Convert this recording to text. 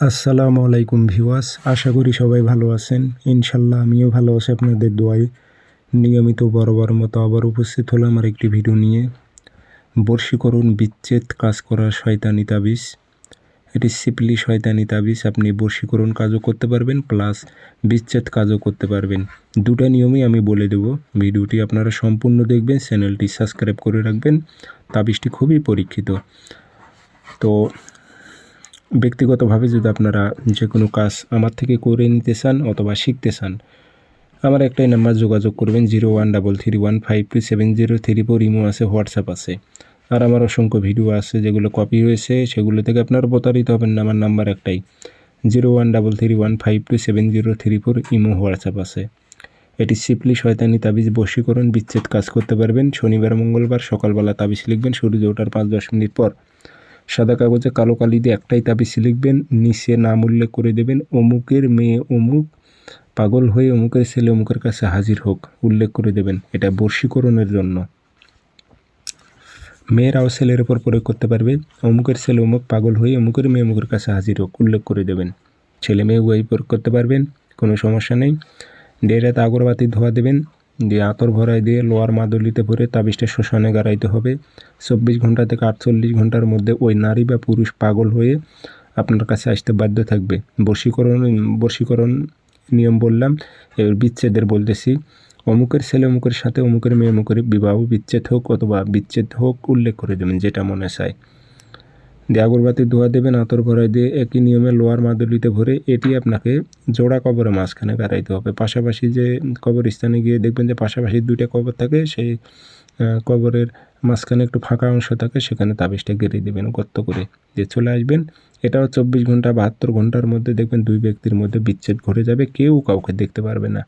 আসসালামু আলাইকুম ভিওয়াস আশা করি সবাই ভালো আছেন। ইনশাল্লাহ আমিও ভালো আছি আপনাদের দোয়ায়। নিয়মিত বরাবর মতো আবার উপস্থিত হলাম আর একটি ভিডিও নিয়ে। বর্ষীকরণ বিচ্ছেদ কাজ করা শয়তানি তাবিজ। এটি সিপলি শয়তানি তাবিজ, আপনি বর্ষীকরণ কাজও করতে পারবেন, প্লাস বিচ্ছেদ কাজও করতে পারবেন। দুটা নিয়মই আমি বলে দেব। ভিডিওটি আপনারা সম্পূর্ণ দেখবেন, চ্যানেলটি সাবস্ক্রাইব করে রাখবেন। তাবিজটি খুবই পরীক্ষিত। তো ব্যক্তিগতভাবে যদি আপনারা যে কোনো কাজ আমার থেকে করে নিতে চান অথবা শিখতে চান, আমার একটাই নাম্বার যোগাযোগ করবেন, zero one double three one five two seven zero three four imo আছে, হোয়াটসঅ্যাপ আছে। আর আমার অসংখ্য ভিডিও আছে যেগুলো কপি হয়েছে, সেগুলো থেকে আপনারা প্রতারিত হবেন না, আমার নাম্বার একটাই। Zero one double three one five two seven zero three four imo, WhatsApp আছে। এটি সিপলি শয়তানি তাবিজ বশীকরণ, বিচ্ছেদ কাজ করতে পারবেন। শনিবার, মঙ্গলবার সকালবেলা তাবিজ লিখবেন, সূর্য ওঠার পাঁচ দশ মিনিট পর। সাদা কাগজে কালো কালি দিয়ে একটাই তাবিজ লিখবেন, নিচে নাম উল্লেখ করে দেবেন, অমুকের মেয়ে অমুক, পাগল হয়ে অমুকের ছেলে অমুকের কাছে হাজির হোক উল্লেখ করে দেবেন। এটা বর্ষীকরণের জন্য। মেয়েরাও ছেলের উপর প্রয়োগ করতে পারবে, অমুকের ছেলে অমুক, পাগল হয়ে অমুকের মেয়ে অমুকের কাছে হাজির হোক উল্লেখ করে দেবেন। ছেলে মেয়ে উভয় প্রয়োগ করতে পারবেন, কোনো সমস্যা নেই। ডেরাতে আগরবাতি ধোয়া দেবেন দিয়ে আতর ভরাই দিয়ে লোয়ার মাদুলিতে ভরে তাবিজটা শ্মশানে গাড়াইতে হবে। চব্বিশ ঘণ্টা থেকে আটচল্লিশ ঘণ্টার মধ্যে ওই নারী বা পুরুষ পাগল হয়ে আপনার কাছে আসতে বাধ্য থাকবে। বশীকরণ বশীকরণ নিয়ম বললাম এবার বিচ্ছেদের বলতেছি। অমুকের ছেলে অমুকের সাথে, অমুকের মেয়ে অমুকের বিবাহ বিচ্ছেদ হোক অথবা বিচ্ছেদ হোক উল্লেখ করে দেবেন যেটা মনে চায়। দিয়ে আগরবাতি ধোয়া দেবেন, আতর ভরাই দিয়ে একই নিয়মে লোয়ার মাদুলিতে ভরে এটি আপনাকে জোড়া কবরের মাঝখানে বেড়াইতে হবে। পাশাপাশি যে কবরস্থানে গিয়ে দেখবেন যে পাশাপাশি দুইটা কবর থাকে, সেই কবরের মাঝখানে একটু ফাঁকা অংশ থাকে, সেখানে তাবিজটা গেড়ে দেবেন, গর্ত করে দিয়ে চলে আসবেন। এটাও চব্বিশ ঘণ্টা, বাহাত্তর ঘণ্টার মধ্যে দেখবেন দুই ব্যক্তির মধ্যে বিচ্ছেদ ঘটে যাবে, কেউ কাউকে দেখতে পারবে না।